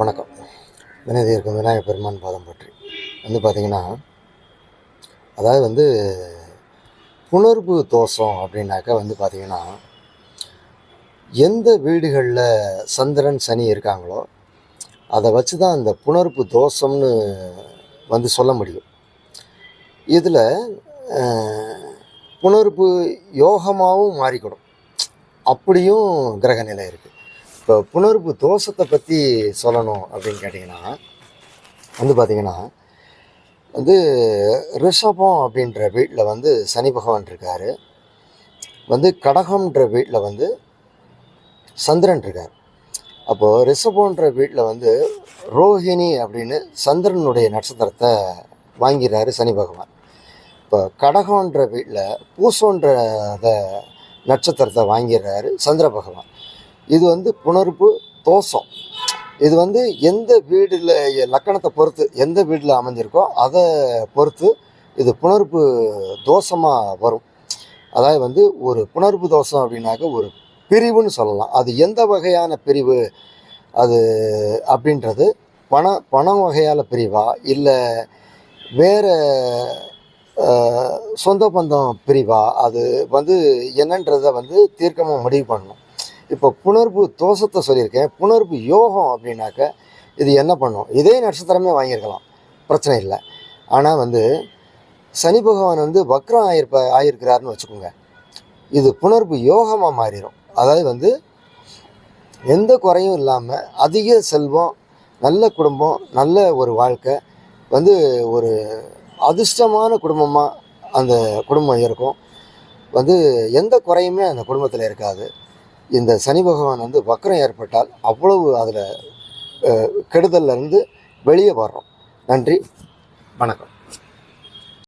வணக்கம். வினதி விநாயகர் பெருமான் பாதம் பற்றி. வந்து பார்த்திங்கன்னா அதாவது வந்து புணர்வு தோஷம் அப்படின்னாக்கா வந்து பார்த்திங்கன்னா எந்த வீடுகளில் சந்திரன் சனி இருக்காங்களோ அதை வச்சு தான் அந்த புணர்வு தோஷம்னு வந்து சொல்ல முடியும். இதில் புணர்வு யோகமாகவும் மாறிக்கிடும். அப்படியும் கிரக நிலை இருக்குது இப்போ புணர்வு தோஷத்தை பற்றி சொல்லணும் அப்படின்னு கேட்டிங்கன்னா வந்து பார்த்திங்கன்னா வந்து ரிஷபம் அப்படின்ற வீட்டில் வந்து சனி பகவான் இருக்கார். வந்து கடகம்ன்ற வீட்டில் வந்து சந்திரன் இருக்கார். அப்போது ரிஷபம்ன்ற வீட்டில் வந்து ரோஹிணி அப்படின்னு சந்திரனுடைய நட்சத்திரத்தை வாங்கிறாரு சனி பகவான். இப்போ கடகம்ன்ற வீட்டில் பூசோன்ற நட்சத்திரத்தை வாங்கிடுறாரு சந்திர பகவான். இது வந்து புணர்வு தோஷம். இது வந்து எந்த வீடில் லக்கணத்தை பொறுத்து எந்த வீட்டில் அமைஞ்சிருக்கோ அதை பொறுத்து இது புணர்வு தோஷமாக வரும். அதாவது வந்து ஒரு புணர்வு தோஷம் அப்படின்னாக்க ஒரு பிரிவுன்னு சொல்லலாம். அது எந்த வகையான பிரிவு அது அப்படின்றது பண பணம் வகையால் பிரிவா? இல்லை வேறு சொந்த பந்தம் பிரிவா? அது வந்து என்னன்றதை வந்து தீர்க்கமாக முடிவு பண்ணணும். இப்போ புணர்வு தோஷத்தை சொல்லியிருக்கேன். புணர்வு யோகம் அப்படின்னாக்க இது என்ன பண்ணும்? இதே நட்சத்திரமே வாங்கியிருக்கலாம். பிரச்சனை இல்லை. ஆனால் வந்து சனி பகவான் வந்து வக்ரம் ஆயிருப்ப ஆயிருக்கிறாருன்னு வச்சுக்கோங்க. இது புணர்வு யோகமாக மாறிடும் அதாவது வந்து எந்த குறையும் இல்லாமல் அதிக செல்வம் நல்ல குடும்பம் நல்ல ஒரு வாழ்க்கை வந்து ஒரு அதிர்ஷ்டமான குடும்பமாக அந்த குடும்பம் இருக்கும். வந்து எந்த குறையுமே அந்த குடும்பத்தில் இருக்காது. இந்த சனி பகவான் வந்து வக்கரம் ஏற்பட்டால் அவ்வளவு அதில் கெடுதலில் இருந்து வெளியே வர்றோம். நன்றி. வணக்கம்.